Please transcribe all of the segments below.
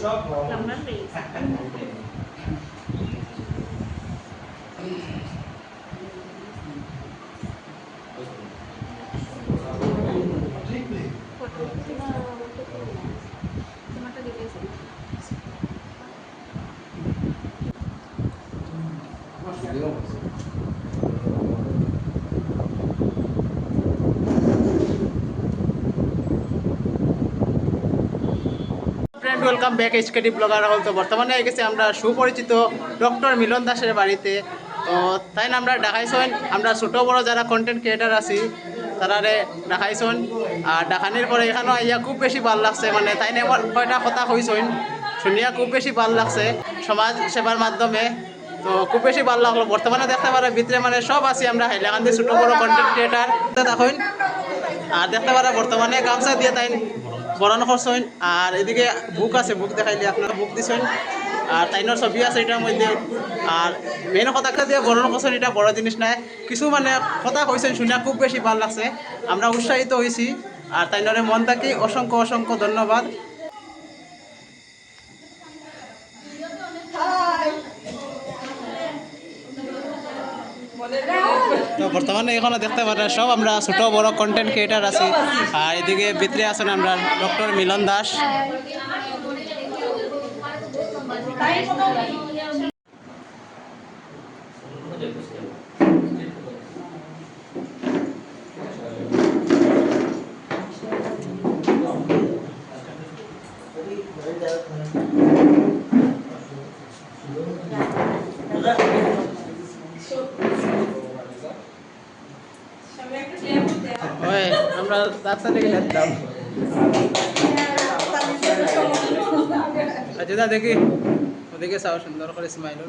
Shop ลำน้ำหรี friend welcome back HKD blogger হল তো বর্তমানে হয়ে গেছে আমরা সুপরিচিত ডক্টর মিলন দাসের বাড়িতে। তো তাই না, আমরা দেখাইছেন আমরা ছোটো বড় যারা কন্টেন্ট ক্রিয়েটার আছি, তারারে দেখাইছেন আর ডাকানির পরে এখানেও আইয়া খুব বেশি ভালো লাগছে। মানে তাই না কয়টা কথা কইছেন শুনিয়া খুব বেশি ভালো লাগছে সমাজ সেবার মাধ্যমে। তো খুব বেশি ভালো লাগল। বর্তমানে দেখতে পারে ভিতরে মানে সব আছি আমরা, হাইলাকান্দি ছোটো বড় কন্টেন্ট ক্রিয়েটার দেখুন আর দেখতে পারা বর্তমানে গামছা দিয়ে তাই বরণ করছেন। আর এদিকে বুক আছে বুক দেখাইলে আপনারা বুক দিছেন। আর তাইনের ছবি আছে এটার মধ্যে। আর মেন কথাটা দিয়ে বরণ করছেন, এটা বড় জিনিস নাই। কিছু মানে কথা কইছেন, শুনে খুব বেশি ভালো লাগছে। আমরা উৎসাহিত হয়েছি আর তাইনরে মন থাকি অসংখ্য অসংখ্য ধন্যবাদ। বর্তমানে এখানে দেখতে পারেন সব আমরা ছোট বড় কন্টেন্ট ক্রিয়েটার আছি। আর এদিকে ভিতরে আছেন আমরা ডক্টর মিলন দাস। ওই আমরা রাস্তা থেকে যাচ্ছিলাম আচ্ছা দা দেখি। ওদিকে চাও সুন্দর করে smile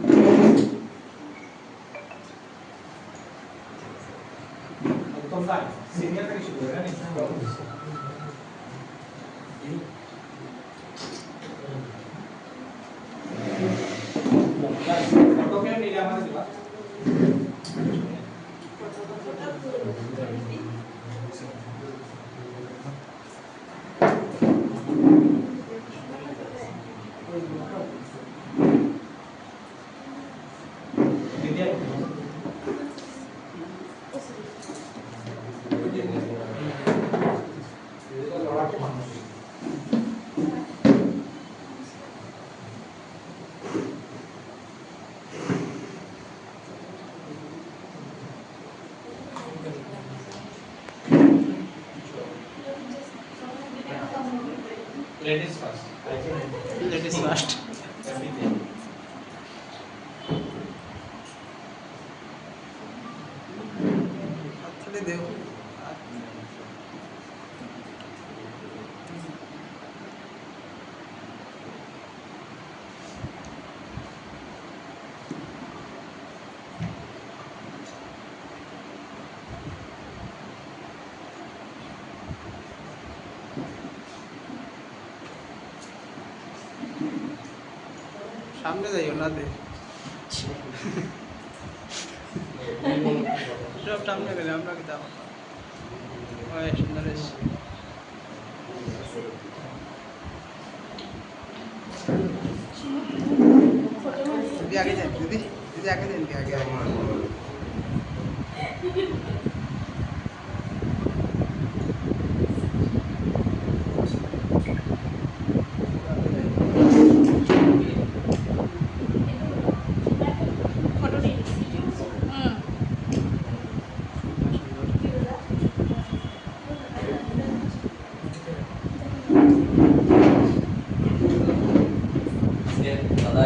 Ladies first. Ladies first. সামনে যাইও না দে সব সামনে গেলে আমরা কি দাও ওই সুন্দর এসে। দিদি আগে যান দিদি দিদি আগে যান আগে আগে ফটো নিয়ে হুম দাদা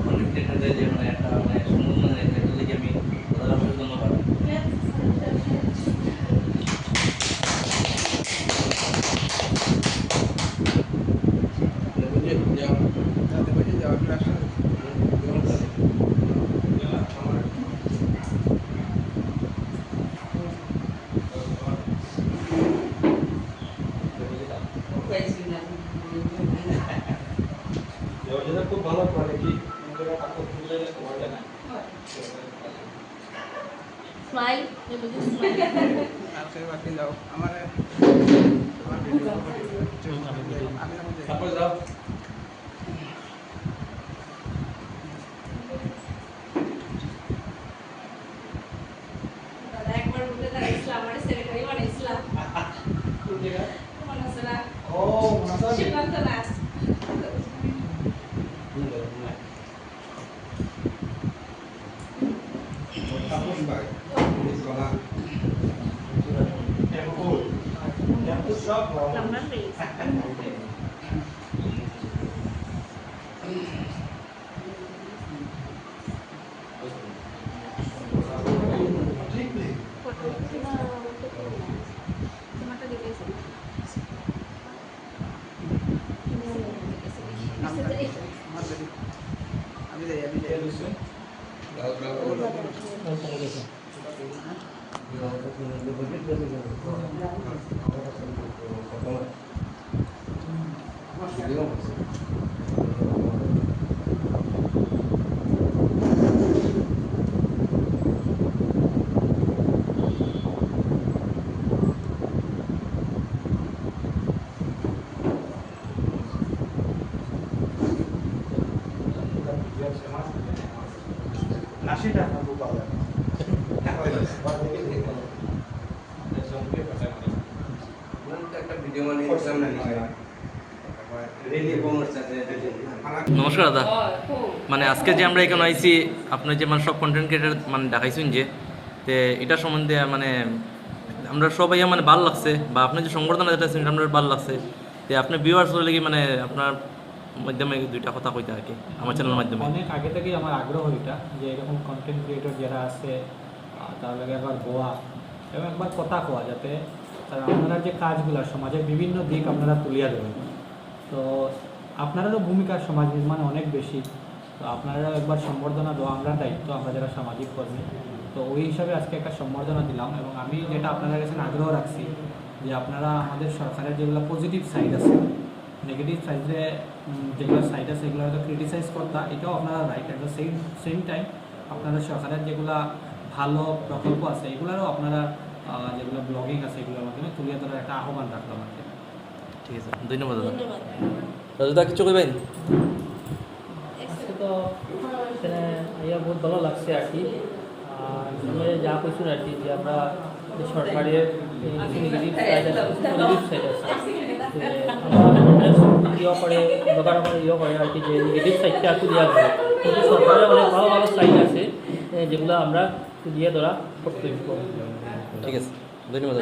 কনেক্টেড যে মানে একটা মানে সুন্দর মানে একটা লিখে আমি দাদা অসংখ্য ধন্যবাদ বুঝে যাও তাতে বুঝে যাও আপনার খুব ভালো কোয়ালিটি কাপড় খুলে তোমার না স্মাইল স্মাইল ชื่อลักษณะจำนั้ আমি কমার্স আছে নমস্কার দাদা। মানে আজকে যে আমরা এখানে আইছি আপনি যে মানে সব কন্টেন্ট ক্রিয়েটার মানে দেখাইছেন যে, তে এটা সম্বন্ধে মানে আমরা সবাই মানে ভালো লাগছে, বা আপনার যে সংবর্ধনা দিতেছেন, এটা আমরা ভালো লাগছে। তে আপনি ভিউয়ার্স হলে কি মানে আপনার মাধ্যমে দুইটা কথা কইতে আর কি, আমার চ্যানেলের মাধ্যমে। অনেক আগে থেকেই আমার আগ্রহ এটা যে এরকম কন্টেন্ট ক্রিয়েটর যারা আছে তার লগে একবার গোয়া, এবং একবার কথা কোয়া, যাতে তারা আপনারা যে কাজগুলো সমাজের বিভিন্ন দিক আপনারা তুলিয়া দেবেন তো আপনারারও ভূমিকা সমাজ নির্মাণে অনেক বেশি। তো আপনারাও একবার সম্বর্ধনা দেওয়া, আমরা দায়িত্ব, আমরা যারা সামাজিক কর্মী, তো ওই হিসাবে আজকে একটা সম্বর্ধনা দিলাম, এবং আমি যেটা আপনাদের কাছে আগ্রহ রাখছি, যে আপনারা আমাদের সরকারের যেগুলো পজিটিভ সাইড আছে নেগেটিভ সাইডে যেগুলো সাইড আছে সেগুলো হয়তো ক্রিটিসাইজ করতা এটাও আপনারা right at the same same time আপনারা সরকারের যেগুলো ভালো প্রকল্প আছে এগুলোরও আপনারা যেগুলো ব্লগিং আছে এগুলোর মাধ্যমে তুলিয়ে ধরার একটা আহ্বান রাখলাম আর কি। ঠিক আছে ধন্যবাদ দাদা। ধন্যবাদ। দাদা কিছু করবেন তো আইয়া বহুত ভালো লাগছে আর কি। আর যা কইছি আর কি যে আমরা সরকারের নেগেটিভ সাইড আছে পজিটিভ সাইড আছে যে আমরা ইয়ে করে দোকান করে ইয়ে করে আর কি যে নেগেটিভ সাইডটা একটু দেওয়া হবে কিন্তু সরকারের অনেক ভালো ভালো সাইড আছে যেগুলো আমরা দিয়ে ধরা কর্তব্য। ঠিক আছে ধন্যবাদ।